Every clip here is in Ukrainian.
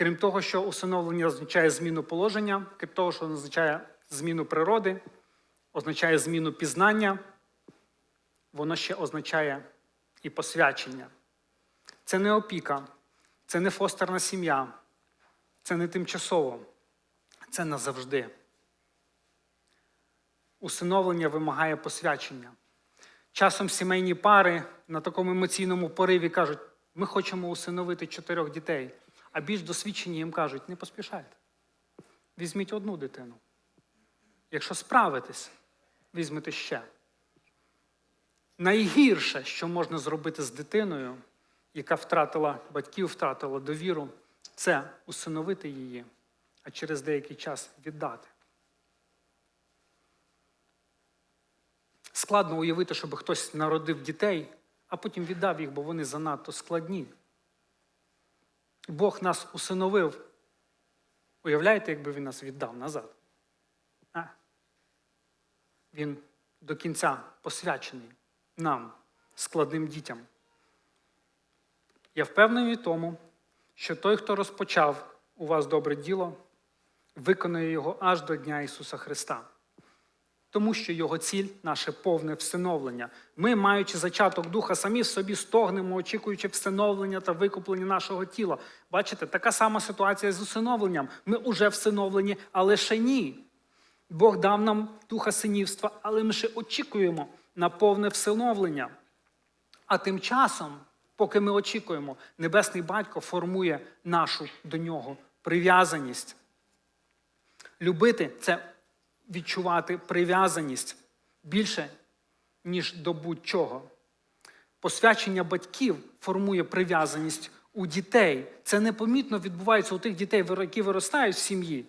Крім того, що усиновлення означає зміну положення, крім того, що означає зміну природи, означає зміну пізнання, воно ще означає і посвячення. Це не опіка, це не фостерна сім'я, це не тимчасово, це назавжди. Усиновлення вимагає посвячення. Часом сімейні пари на такому емоційному пориві кажуть, ми хочемо усиновити чотирьох дітей, а більш досвідчені їм кажуть, не поспішайте. Візьміть одну дитину. Якщо справитесь, візьмете ще. Найгірше, що можна зробити з дитиною, яка втратила батьків, втратила довіру, це усиновити її, а через деякий час віддати. Складно уявити, щоб хтось народив дітей, а потім віддав їх, бо вони занадто складні. Бог нас усиновив. Уявляєте, якби він нас віддав назад? А? Він до кінця посвячений нам, складним дітям. Я впевнений в тому, що той, хто розпочав у вас добре діло, виконує його аж до Дня Ісуса Христа. Тому що його ціль наше повне всиновлення. Ми, маючи зачаток духа, самі в собі стогнемо, очікуючи всиновлення та викуплення нашого тіла. Бачите, така сама ситуація з усиновленням. Ми уже всиновлені, але ще ні. Бог дав нам духа синівства, але ми ще очікуємо на повне всиновлення. А тим часом, поки ми очікуємо, Небесний Батько формує нашу до нього прив'язаність. Любити це відчувати прив'язаність більше, ніж до будь-чого. Посвячення батьків формує прив'язаність у дітей. Це непомітно відбувається у тих дітей, які виростають в сім'ї,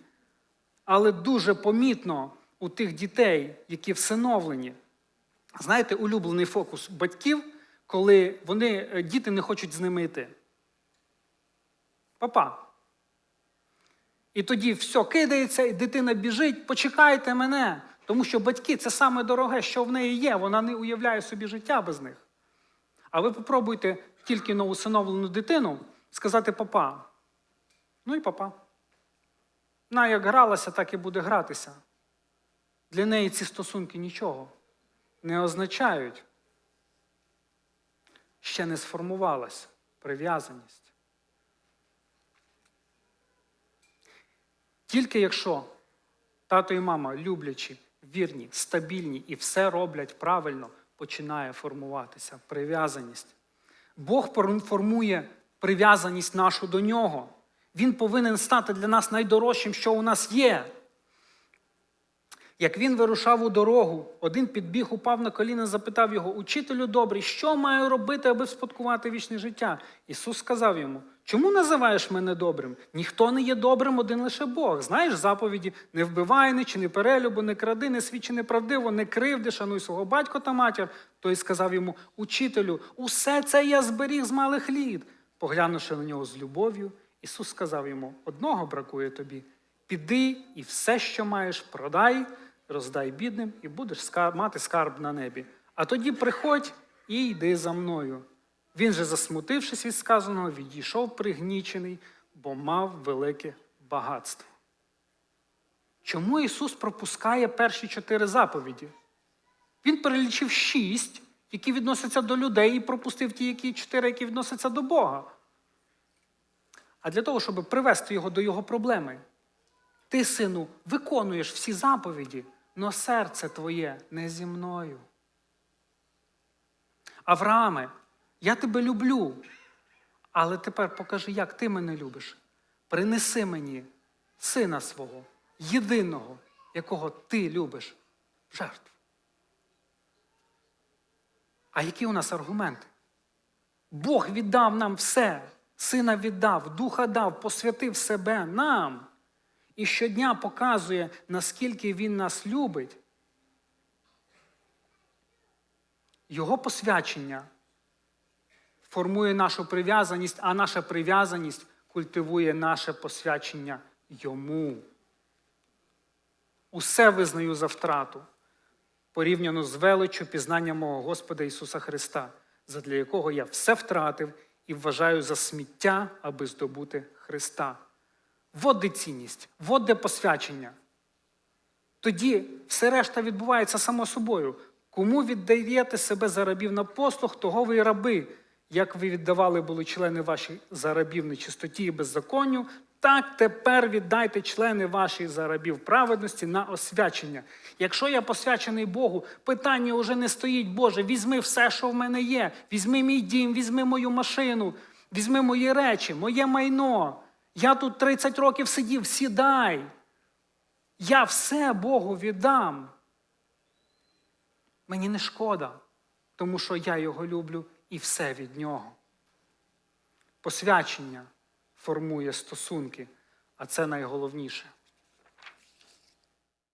але дуже помітно у тих дітей, які всиновлені. Знаєте, улюблений фокус батьків, коли вони, е, діти не хочуть з ними йти. Папа. І тоді все кидається, і дитина біжить, почекайте мене. Тому що батьки це саме дороге, що в неї є. Вона не уявляє собі життя без них. А ви попробуйте тільки на усиновлену дитину сказати папа. Ну і папа. На як гралася, так і буде гратися. Для неї ці стосунки нічого не означають. Ще не сформувалась прив'язаність. Тільки якщо тато і мама люблячі, вірні, стабільні і все роблять правильно, починає формуватися прив'язаність. Бог формує прив'язаність нашу до нього. Він повинен стати для нас найдорожчим, що у нас є. Як він вирушав у дорогу, один підбіг, упав на коліна, запитав його, Учителю добрий, що маю робити, аби вспадкувати вічне життя? Ісус сказав йому, чому називаєш мене добрим? Ніхто не є добрим, один лише Бог. Знаєш заповіді, не вбивай, не чини перелюбу, не кради, не свідчи неправдиво, не кривди, шануй свого батька та матір. Той сказав йому, Учителю, усе це я зберіг з малих літ. Поглянувши на нього з любов'ю, Ісус сказав йому: одного бракує тобі. Піди і все, що маєш, продай, роздай бідним, і будеш мати скарб на небі. А тоді приходь і йди за мною. Він же, засмутившись від сказаного, відійшов пригнічений, бо мав велике багатство. Чому Ісус пропускає перші чотири заповіді? Він перелічив шість, які відносяться до людей, і пропустив ті, які чотири, які відносяться до Бога. А для того, щоб привести його до його проблеми. Ти, сину, виконуєш всі заповіді, но серце твоє не зі мною. Аврааме, я тебе люблю, але тепер покажи, як ти мене любиш. Принеси мені сина свого, єдиного, якого ти любиш, жертву. А які у нас аргументи? Бог віддав нам все, сина віддав, духа дав, посвятив себе нам і щодня показує, наскільки Він нас любить, Його посвячення формує нашу прив'язаність, а наша прив'язаність культивує наше посвячення Йому. Усе визнаю за втрату, порівняно з величчю пізнання мого Господа Ісуса Христа, задля якого я все втратив і вважаю за сміття, аби здобути Христа. Вот де цінність, вот де посвячення. Тоді все решта відбувається само собою. Кому віддаєте себе за рабів на послуг, того ви і раби. Як ви віддавали були члени ваші за рабів нечистоті і беззаконню, так тепер віддайте члени ваші за рабів праведності на освячення. Якщо я посвячений Богу, питання вже не стоїть, Боже, візьми все, що в мене є. Візьми мій дім, візьми мою машину, візьми мої речі, моє майно. Я тут 30 років сидів, сідай. Я все Богу віддам. Мені не шкода, тому що я його люблю і все від нього. Посвячення формує стосунки, а це найголовніше.